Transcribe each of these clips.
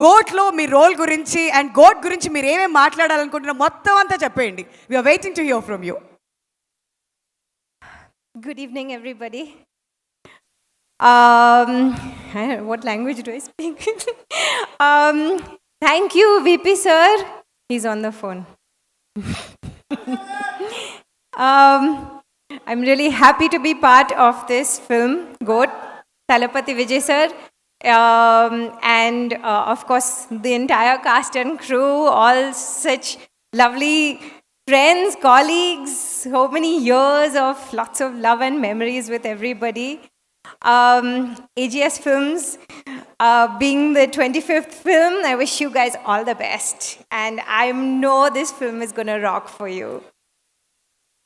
గోట్లో మీ రోల్ గురించి and goat గురించి మీరు ఏమేమి మాట్లాడాలనుకుంటున్నారో మొత్తం అంతా చెప్పేయండి we're waiting to hear from you Good evening, everybody. Um, I don't know, what language do I speak? um, thank you, VP sir. He's on the phone. um, I'm really happy to be part Um, and uh, of course, the entire cast and crew, all such lovely friends, colleagues, so many years of lots of love and memories with everybody. Um, AGS Films, uh, being the 25th film, I wish you guys all the best. And I know this film is going to rock for you.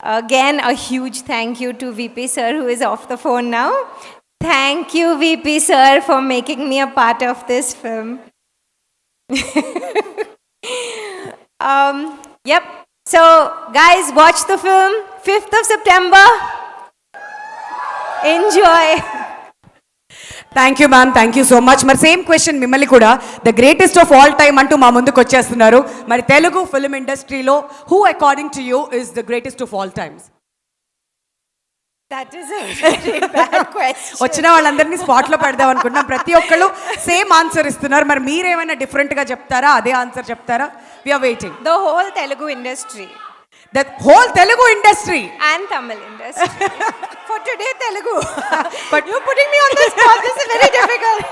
Again, a huge thank you to VP sir, who is off the phone now. Thank you, VP sir, for making me a part of this film. um, yep. So, guys, watch the film 5th of September. Enjoy. Thank you ma'am thank you so much మరి same question మిమ్మల్ని కూడా the greatest of all time అంటూ మా ముందుకు వచ్చేస్తున్నారు మరి Telugu film ఇండస్ట్రీలో who according to you is the greatest of all times That is వచ్చిన వాళ్ళందరినీ స్పాట్లో పెడదాం అనుకుంటున్నాం. ప్రతి ఒక్కళ్ళు సేమ్ ఆన్సర్ ఇస్తున్నారు. మరి మీరేమైనా డిఫరెంట్గా చెప్తారా? అదే ఆన్సర్ చెప్తారా? We waiting the whole Telugu industry the whole Telugu industry and Tamil industry for today Telugu but you putting me on the spot this is very difficult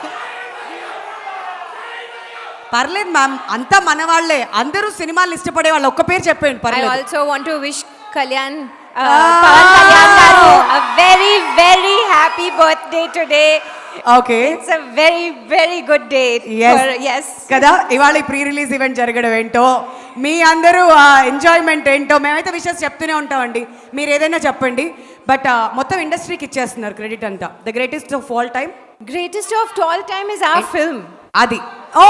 పర్లేదు మ్యామ్ అంతా మన వాళ్ళే. అందరూ సినిమాలు ఇష్టపడే వాళ్ళు ఒక్క పేరు చెప్పేయండి. పర్లేదు. I also want to wish Kalyan happy birthday today. Okay It's a very, very good day. Yes. కదా ఇవాళ ప్రీ రిలీజ్ ఈవెంట్ జరగడం ఏంటో మీ అందరూ ఎంజాయ్మెంట్ ఏంటో మేమైతే విషయాలు చెప్తూనే ఉంటామండి మీరు ఏదైనా చెప్పండి బట్ మొత్తం ఇండస్ట్రీకి ఇచ్చేస్తున్నారు క్రెడిట్ అంతా the greatest of all time Greatest of all time is our film. అది ఓ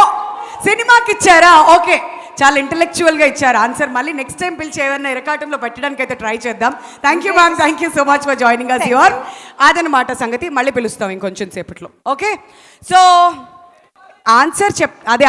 సినిమాకి ఇచ్చారా ఓకే చాలా ఇంటలెక్చువల్గా ఇచ్చారు. ఆన్సర్ మళ్ళీ నెక్స్ట్ టైం పిలిచి ఏమైనా ఇరకాటంలో పెట్టడానికి అయితే ట్రై చేద్దాం thank you ma'am thank you so much for joining us your అదనమాట సంగతి. మళ్ళీ పిలుస్తాం ఇంకొంచెం సేపట్లో. ఓకే సో ఆన్సర్ చెప్ అదే